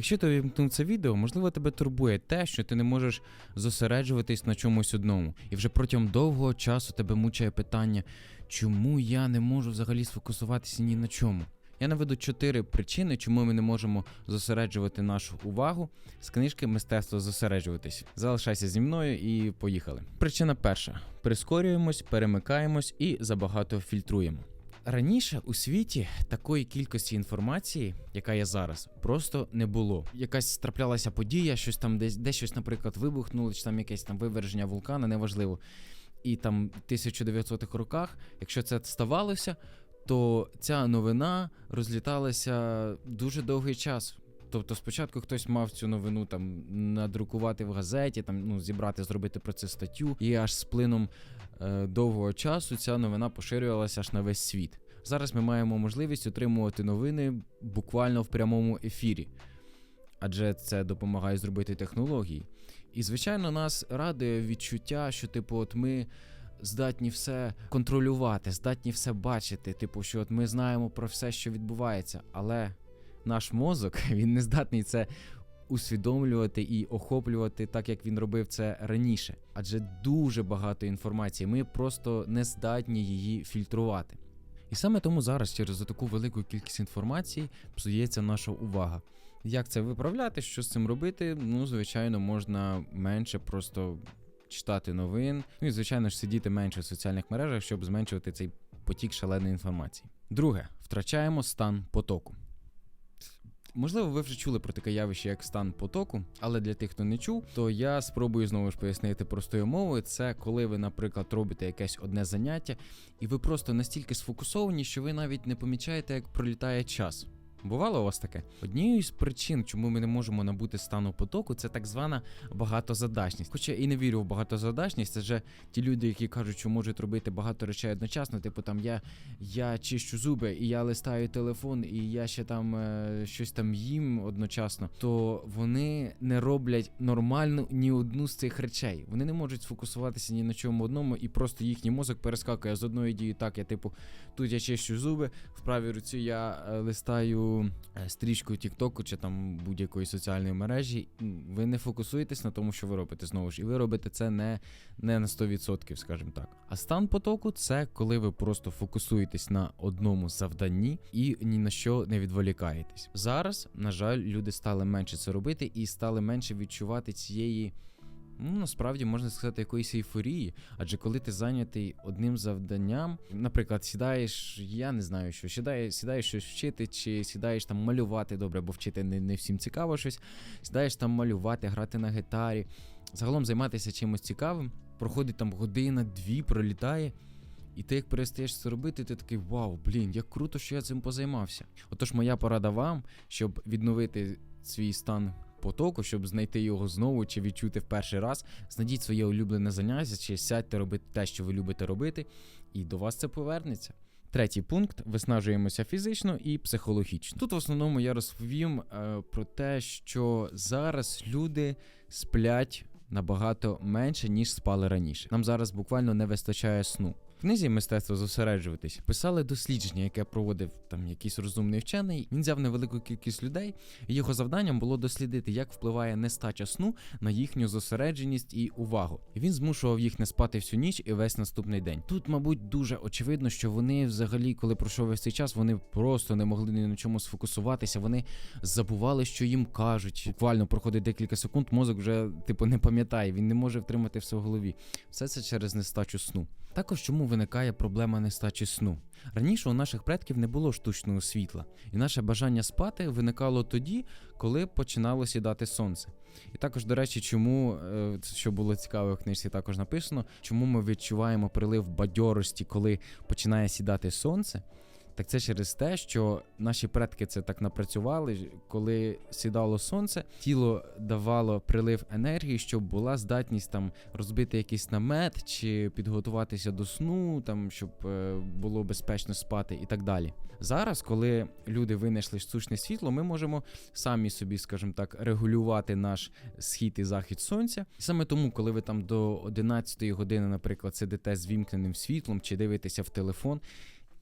Якщо ти вімкнув це відео, можливо, тебе турбує те, що ти не можеш зосереджуватись на чомусь одному, і вже протягом довгого часу тебе мучає питання, чому я не можу взагалі сфокусуватися ні на чому. Я наведу чотири причини, чому ми не можемо зосереджувати нашу увагу з книжки Мистецтво зосереджуватись. Залишайся зі мною і поїхали. Причина перша: прискорюємось, перемикаємось і забагато фільтруємо. Раніше у світі такої кількості інформації, яка є зараз, просто не було. Якась траплялася подія, щось там десь, десь щось, наприклад, вибухнуло, чи там якесь там виверження вулкана, неважливо. І там в 1900-х роках, якщо це ставалося, то ця новина розліталася дуже довгий час. Тобто спочатку хтось мав цю новину там надрукувати в газеті, там ну зібрати, зробити про це статтю, і аж з плином довгого часу ця новина поширювалася аж на весь світ. Зараз ми маємо можливість отримувати новини буквально в прямому ефірі, адже це допомагає зробити технології. І звичайно, нас радує відчуття, що типу, от ми здатні все контролювати, здатні все бачити. Типу, що от ми знаємо про все, що відбувається, але наш мозок він не здатний це усвідомлювати і охоплювати так, як він робив це раніше. Адже дуже багато інформації, ми просто не здатні її фільтрувати. І саме тому зараз через таку велику кількість інформації псується наша увага. Як це виправляти, що з цим робити? Ну, звичайно, можна менше просто читати новин, ну і звичайно ж сидіти менше в соціальних мережах, щоб зменшувати цей потік шаленої інформації. Друге, втрачаємо стан потоку. Можливо, ви вже чули про таке явище, як стан потоку, але для тих, хто не чув, то я спробую знову ж пояснити простою мовою. Це коли ви, наприклад, робите якесь одне заняття, і ви просто настільки сфокусовані, що ви навіть не помічаєте, як пролітає час. Бувало у вас таке? Однією з причин, чому ми не можемо набути стану потоку, це так звана багатозадачність. Хоча і не вірю в багатозадачність, це вже ті люди, які кажуть, що можуть робити багато речей одночасно. Типу там я я чищу зуби, і я листаю телефон, і я ще там е, щось там їм одночасно. То вони не роблять нормально ні одну з цих речей. Вони не можуть сфокусуватися ні на чому одному, і просто їхній мозок перескакує з одної дії. Так, я типу, тут я чищу зуби, в правій руці я е, листаю е, стрічку Тіктоку чи там будь-якої соціальної мережі, ви не фокусуєтесь на тому, що ви робите знову ж, і ви робите це не, не на 100%, скажімо так. А стан потоку це коли ви просто фокусуєтесь на одному завданні і ні на що не відволікаєтесь. Зараз, на жаль, люди стали менше це робити і стали менше відчувати цієї. Ну, насправді можна сказати, якоїсь ейфорії. Адже коли ти зайнятий одним завданням, наприклад, сідаєш, я не знаю, що сідаєш, сідаєш щось вчити, чи сідаєш там малювати добре, бо вчити не, не всім цікаво щось. Сідаєш там малювати, грати на гітарі, загалом займатися чимось цікавим. Проходить там година, дві, пролітає. І ти як перестаєш це робити, ти такий вау, блін, як круто, що я цим позаймався. Отож, моя порада вам, щоб відновити свій стан потоку, щоб знайти його знову чи відчути в перший раз, знайдіть своє улюблене заняття, чи сядьте робити те, що ви любите робити, і до вас це повернеться. Третій пункт виснажуємося фізично і психологічно. Тут в основному я розповім е, про те, що зараз люди сплять набагато менше, ніж спали раніше. Нам зараз буквально не вистачає сну. Книзі мистецтво зосереджуватись писали дослідження, яке проводив там якийсь розумний вчений. Він взяв невелику кількість людей, і його завданням було дослідити, як впливає нестача сну на їхню зосередженість і увагу. Він змушував їх не спати всю ніч і весь наступний день. Тут, мабуть, дуже очевидно, що вони взагалі, коли пройшов весь цей час, вони просто не могли ні на чому сфокусуватися. Вони забували, що їм кажуть. Буквально проходить декілька секунд, мозок вже типу не пам'ятає, він не може втримати все в голові. Все це через нестачу сну. Також чому виникає проблема нестачі сну. Раніше у наших предків не було штучного світла, і наше бажання спати виникало тоді, коли починало сідати сонце. І також, до речі, чому е, що було цікаво в книжці, також написано, чому ми відчуваємо прилив бадьорості, коли починає сідати сонце. Так це через те, що наші предки це так напрацювали, коли сідало сонце, тіло давало прилив енергії, щоб була здатність там розбити якийсь намет чи підготуватися до сну, там щоб е, було безпечно спати і так далі. Зараз, коли люди винайшли штучне світло, ми можемо самі собі, скажімо так, регулювати наш схід і захід сонця. Саме тому, коли ви там до 11 години, наприклад, сидите з вімкненим світлом чи дивитеся в телефон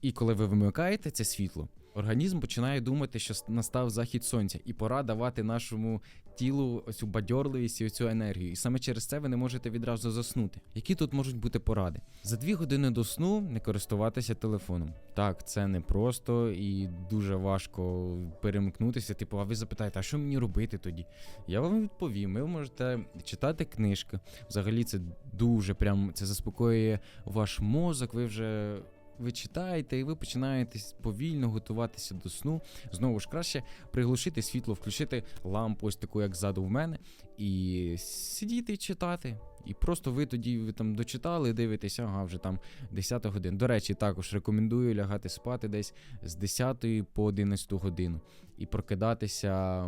І коли ви вимикаєте це світло, організм починає думати, що настав захід сонця, і пора давати нашому тілу оцю бадьорливість і оцю енергію. І саме через це ви не можете відразу заснути. Які тут можуть бути поради? За дві години до сну не користуватися телефоном. Так, це не просто і дуже важко перемкнутися. Типу, а ви запитаєте, а що мені робити тоді? Я вам відповім. Ви можете читати книжки. Взагалі, це дуже прям це заспокоює ваш мозок. Ви вже ви читаєте, і ви починаєте повільно готуватися до сну. Знову ж краще приглушити світло, включити лампу, ось таку, як ззаду в мене, і сидіти читати. І просто ви тоді ви там дочитали, дивитеся, ага, вже там 10 година. До речі, також рекомендую лягати спати десь з 10 по 11 годину і прокидатися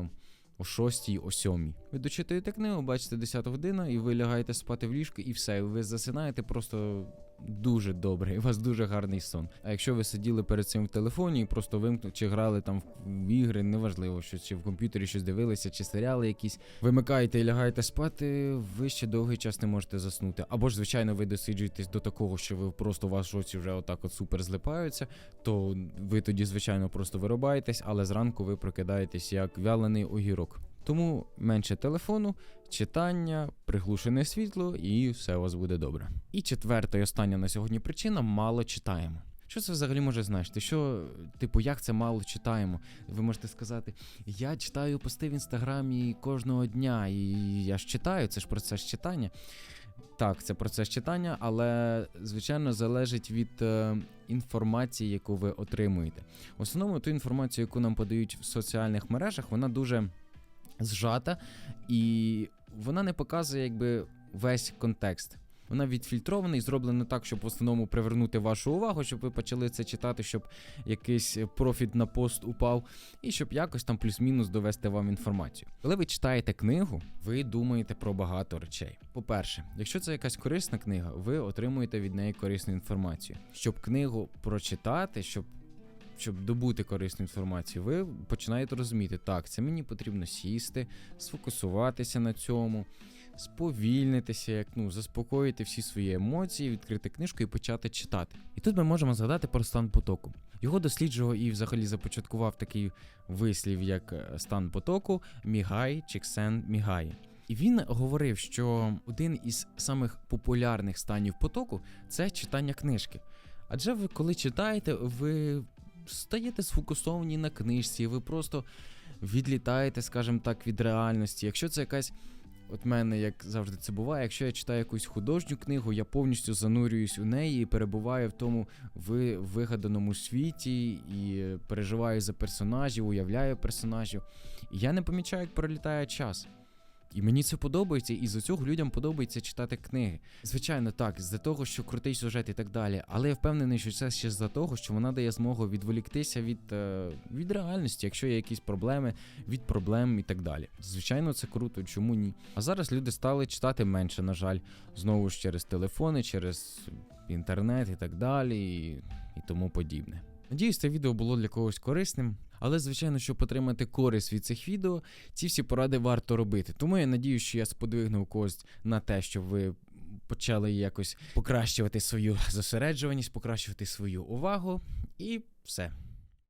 о 6, о 7. Ви дочитуєте книгу, бачите 10 година, і ви лягаєте спати в ліжко, і все. Ви засинаєте просто дуже добре, і у вас дуже гарний сон. А якщо ви сиділи перед цим в телефоні і просто вимкнули, чи грали там в ігри, неважливо, що чи в комп'ютері щось дивилися, чи серіали якісь, вимикаєте і лягаєте спати, ви ще довгий час не можете заснути. Або ж, звичайно, ви досліджуєтесь до такого, що ви просто ваші очі вже отак от супер злипаються, то ви тоді, звичайно, просто вирубаєтесь, але зранку ви прокидаєтесь як вялений огірок. Тому менше телефону, читання, приглушене світло, і все у вас буде добре. І четверта і остання на сьогодні причина мало читаємо. Що це взагалі може значити? Що, типу, як це мало читаємо? Ви можете сказати, я читаю пости в інстаграмі кожного дня, і я ж читаю, це ж процес читання. Так, це процес читання, але звичайно залежить від е, інформації, яку ви отримуєте. В основному ту інформацію, яку нам подають в соціальних мережах, вона дуже зжата і вона не показує якби весь контекст. Вона відфільтрована і зроблена так, щоб в основному привернути вашу увагу, щоб ви почали це читати, щоб якийсь профіт на пост упав, і щоб якось там плюс-мінус довести вам інформацію. Коли ви читаєте книгу, ви думаєте про багато речей. По-перше, якщо це якась корисна книга, ви отримуєте від неї корисну інформацію. Щоб книгу прочитати, щоб щоб добути корисну інформацію, ви починаєте розуміти, так, це мені потрібно сісти, сфокусуватися на цьому, сповільнитися, як ну, заспокоїти всі свої емоції, відкрити книжку і почати читати. І тут ми можемо згадати про стан потоку. Його досліджував і взагалі започаткував такий вислів, як е, стан потоку Мігай Чіксен Мігай. І він говорив, що один із самих популярних станів потоку це читання книжки. Адже ви, коли читаєте, ви стаєте сфокусовані на книжці, ви просто відлітаєте, скажімо так, від реальності. Якщо це якась. От мене, як завжди це буває, якщо я читаю якусь художню книгу, я повністю занурююсь у неї і перебуваю в тому ви- вигаданому світі і переживаю за персонажів, уявляю персонажів. І я не помічаю, як пролітає час. І мені це подобається, і з цього людям подобається читати книги. Звичайно, так, з-за того, що крутий сюжет і так далі. Але я впевнений, що це ще з-за того, що вона дає змогу відволіктися від, е, від реальності, якщо є якісь проблеми, від проблем і так далі. Звичайно, це круто, чому ні? А зараз люди стали читати менше, на жаль, знову ж через телефони, через інтернет і так далі, і, і тому подібне. Надіюсь, це відео було для когось корисним. Але, звичайно, щоб отримати користь від цих відео, ці всі поради варто робити. Тому я надію, що я сподвигнув когось на те, щоб ви почали якось покращувати свою зосереджуваність, покращувати свою увагу, і все.